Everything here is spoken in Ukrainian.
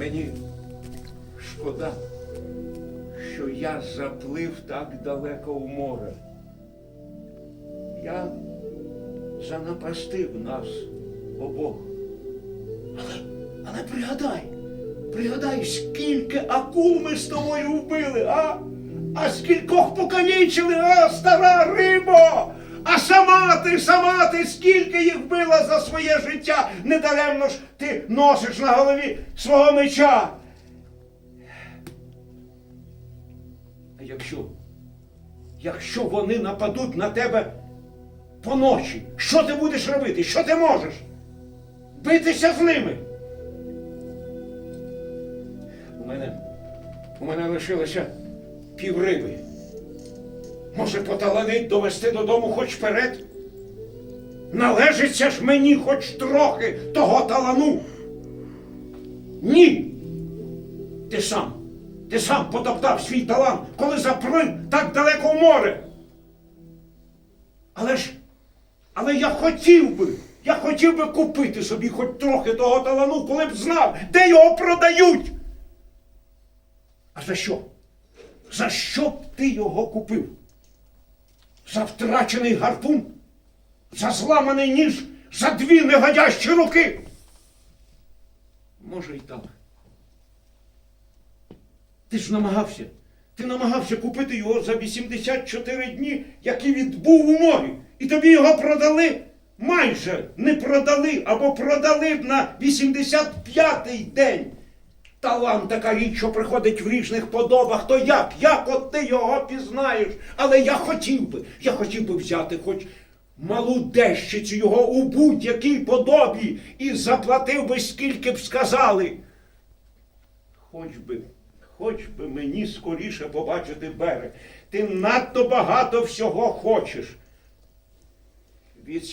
Мені шкода, що я заплив так далеко в море. Я занапастив нас обох. Але, але пригадай, пригадай, скільки акул ми з тобою вбили, а? А скількох покалічили, а, стара рибо! А сама ти, сама ти, скільки їх била за своє життя, недаремно ж ти носиш на голові свого меча. А якщо, якщо вони нападуть на тебе поночі, що ти будеш робити? Що ти можеш? Битися з ними. У мене, у мене лишилося півриби. Може, поталанить довести додому хоч вперед? Належиться ж мені хоч трохи того талану. Ні. Ти сам, ти сам потоптав свій талант, коли заплив так далеко в море. Але ж, але я хотів би, я хотів би купити собі хоч трохи того талану, коли б знав, де його продають. А за що? За що б ти його купив? За втрачений гарпун? За зламаний ніж? За дві негодящі руки? Може, і так. Ти ж намагався. Ти намагався купити його за 84 дні, які відбув у морі. І тобі його продали. Майже не продали або продали б на 85-й день. Талант така річ, що приходить в різних подобах, то як? Як от ти його пізнаєш? Але я хотів би, я хотів би взяти хоч малу дещицю його у будь-якій подобі і заплатив би, скільки б сказали. Хоч би, хоч би мені скоріше побачити берег. Ти надто багато всього хочеш. Від